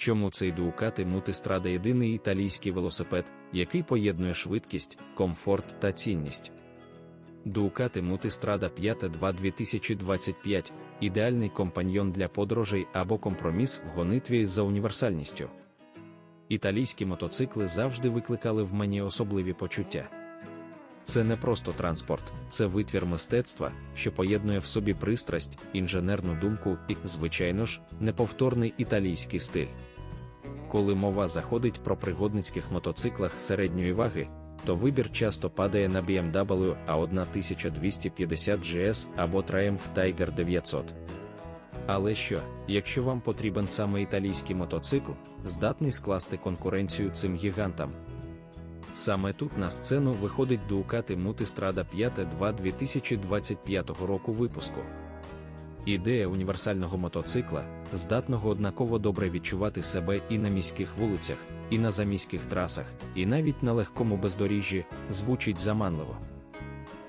Чому цей Ducati Multistrada єдиний італійський велосипед, який поєднує швидкість, комфорт та цінність? Ducati Multistrada 5.2 2025 ідеальний компаньйон для подорожей або компроміс в гонитві за універсальністю. Італійські мотоцикли завжди викликали в мені особливі почуття. Це не просто транспорт, це витвір мистецтва, що поєднує в собі пристрасть, інженерну думку і, звичайно ж, неповторний італійський стиль. Коли мова заходить про пригодницьких мотоциклах середньої ваги, то вибір часто падає на BMW A1250 GS або Triumph Tiger 900. Але що, якщо вам потрібен саме італійський мотоцикл, здатний скласти конкуренцію цим гігантам? Саме тут на сцену виходить Ducati Multistrada 5.2 2025 року випуску. Ідея універсального мотоцикла, здатного однаково добре відчувати себе і на міських вулицях, і на заміських трасах, і навіть на легкому бездоріжжі, звучить заманливо.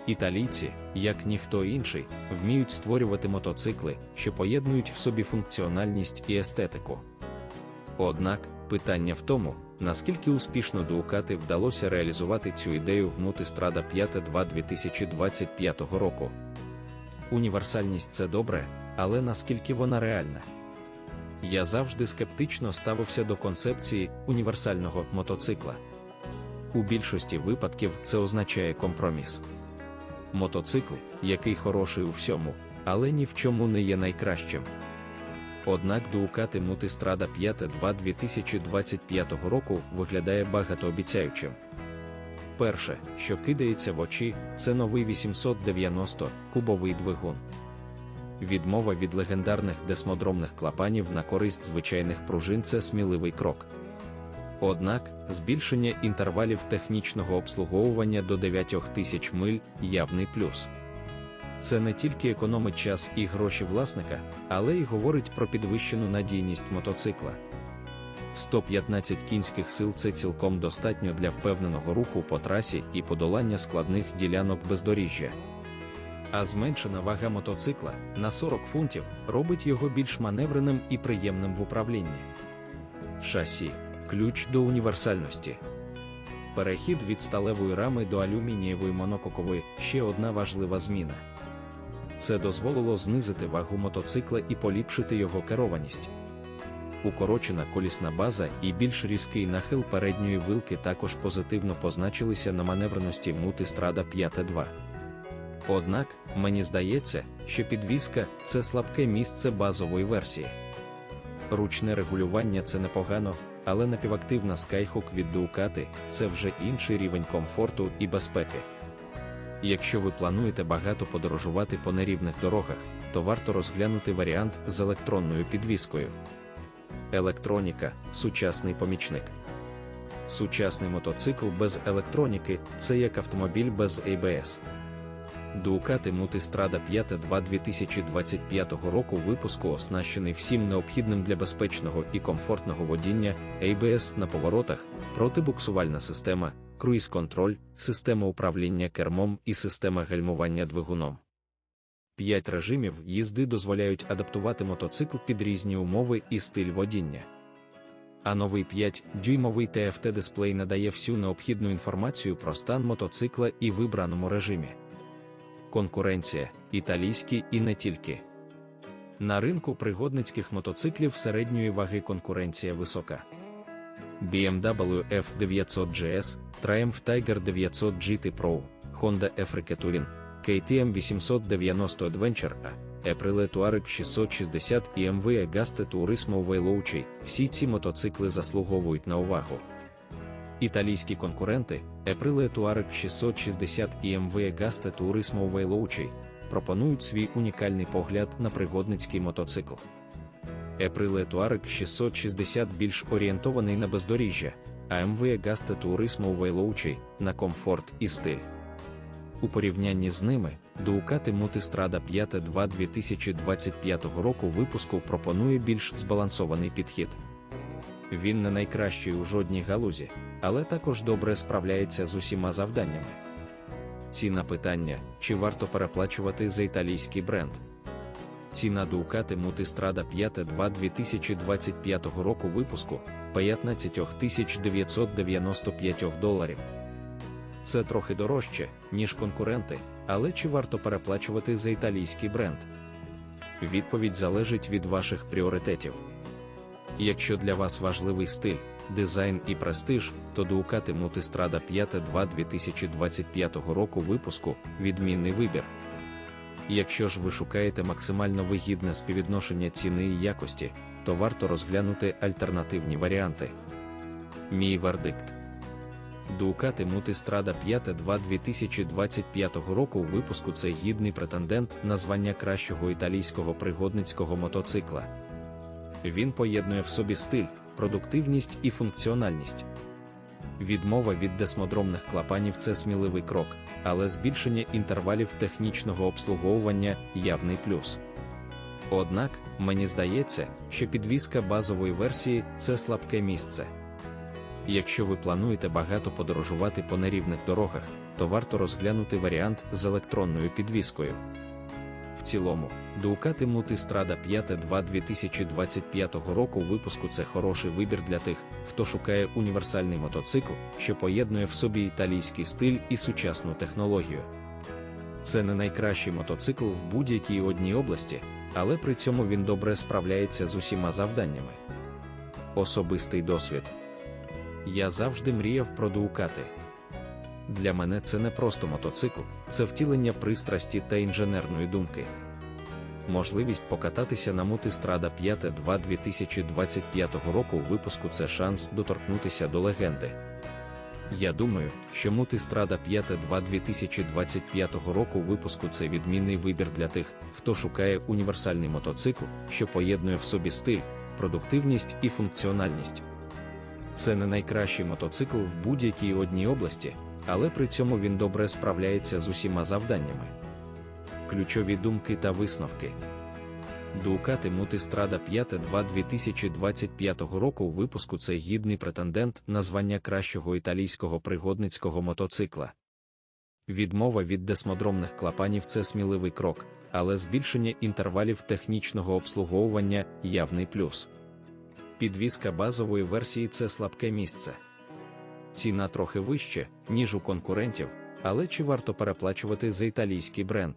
Італійці, як ніхто інший, вміють створювати мотоцикли, що поєднують в собі функціональність і естетику. Однак, питання в тому, наскільки успішно Ducati вдалося реалізувати цю ідею в Multistrada 5.2 2025 року. Універсальність це добре, але наскільки вона реальна? Я завжди скептично ставився до концепції універсального мотоцикла. У більшості випадків це означає компроміс. Мотоцикл, який хороший у всьому, але ні в чому не є найкращим. Однак Ducati Multistrada 5.2 2025 року виглядає багатообіцяючим. Перше, що кидається в очі, це новий 890 кубовий двигун. Відмова від легендарних десмодромних клапанів на користь звичайних пружин це сміливий крок. Однак, збільшення інтервалів технічного обслуговування до 9000 миль явний плюс. Це не тільки економить час і гроші власника, але й говорить про підвищену надійність мотоцикла. 115 кінських сил це цілком достатньо для впевненого руху по трасі і подолання складних ділянок бездоріжжя. А зменшена вага мотоцикла на 40 фунтів робить його більш маневреним і приємним в управлінні. Шасі ключ до універсальності. Перехід від сталевої рами до алюмінієвої монококової ще одна важлива зміна. Це дозволило знизити вагу мотоцикла і поліпшити його керованість. Укорочена колісна база і більш різкий нахил передньої вилки також позитивно позначилися на маневреності Multistrada 5.2. Однак, мені здається, що підвізка це слабке місце базової версії. Ручне регулювання це непогано, але напівактивна Skyhook від Ducati – це вже інший рівень комфорту і безпеки. Якщо ви плануєте багато подорожувати по нерівних дорогах, то варто розглянути варіант з електронною підвіскою. Електроніка сучасний помічник. Сучасний мотоцикл без електроніки це як автомобіль без ABS. Ducati Multistrada 5.2 2025 року випуску оснащений всім необхідним для безпечного і комфортного водіння, ABS на поворотах, протибуксувальна система, круїз-контроль, система управління кермом і система гальмування двигуном. П'ять режимів їзди дозволяють адаптувати мотоцикл під різні умови і стиль водіння. А новий 5-дюймовий TFT дисплей надає всю необхідну інформацію про стан мотоцикла і вибраному режимі. Конкуренція італійські і не тільки. На ринку пригодницьких мотоциклів середньої ваги конкуренція висока. BMW F900 GS, Triumph Tiger 900 GT Pro, Honda Africa Touring, KTM 890 Adventure A, Aprilia Touareg 660 і MV Agaste Turismo Veloce – всі ці мотоцикли заслуговують на увагу. Італійські конкуренти Aprilia Touareg 660 і MV Agaste Turismo Veloce пропонують свій унікальний погляд на пригодницький мотоцикл. Aprilia Touareg 660 більш орієнтований на бездоріжжя, а MV Agaste Turismo Veloce – на комфорт і стиль. У порівнянні з ними, Ducati Multistrada 5.2 2025 року випуску пропонує більш збалансований підхід. Він не найкращий у жодній галузі, але також добре справляється з усіма завданнями. Ціна питання, чи варто переплачувати за італійський бренд. Ціна Ducati Multistrada 5.2 2025 року випуску 15 995 доларів. Це трохи дорожче, ніж конкуренти, але чи варто переплачувати за італійський бренд? Відповідь залежить від ваших пріоритетів. Якщо для вас важливий стиль, дизайн і престиж, то Ducati Multistrada 5.2 2025 року випуску відмінний вибір. Якщо ж ви шукаєте максимально вигідне співвідношення ціни і якості, то варто розглянути альтернативні варіанти. Мій вердикт. Ducati Multistrada 5.2 2025 року випуску це гідний претендент на звання кращого італійського пригодницького мотоцикла. Він поєднує в собі стиль, продуктивність і функціональність. Відмова від десмодромних клапанів це сміливий крок, але збільшення інтервалів технічного обслуговування явний плюс. Однак, мені здається, що підвізка базової версії це слабке місце. Якщо ви плануєте багато подорожувати по нерівних дорогах, то варто розглянути варіант з електронною підвіскою. В цілому, Ducati Multistrada 5.2 2025 року випуску це хороший вибір для тих, хто шукає універсальний мотоцикл, що поєднує в собі італійський стиль і сучасну технологію. Це не найкращий мотоцикл в будь-якій одній області, але при цьому він добре справляється з усіма завданнями. Особистий досвід. Я завжди мріяв про Ducati. Для мене це не просто мотоцикл, це втілення пристрасті та інженерної думки. Можливість покататися на Multistrada 5.2 2025 року випуску це шанс доторкнутися до легенди. Я думаю, що Multistrada 5.2 2025 року випуску це відмінний вибір для тих, хто шукає універсальний мотоцикл, що поєднує в собі стиль, продуктивність і функціональність. Це не найкращий мотоцикл в будь-якій одній області, але при цьому він добре справляється з усіма завданнями. Ключові думки та висновки. Ducati Multistrada 5.2 2025 року випуску це гідний претендент на звання кращого італійського пригодницького мотоцикла. Відмова від десмодромних клапанів це сміливий крок, але збільшення інтервалів технічного обслуговування явний плюс. Підвізка базової версії це слабке місце. Ціна трохи вище, ніж у конкурентів, але чи варто переплачувати за італійський бренд?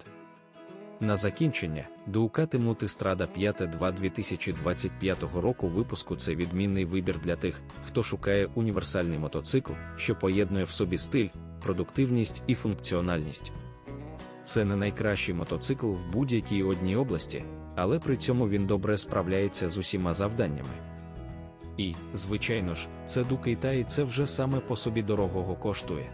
На закінчення, Ducati Multistrada 5.2 2025 року випуску це відмінний вибір для тих, хто шукає універсальний мотоцикл, що поєднує в собі стиль, продуктивність і функціональність. Це не найкращий мотоцикл в будь-якій одній області, але при цьому він добре справляється з усіма завданнями. І, звичайно ж, це Ducati і це вже саме по собі дорогого коштує.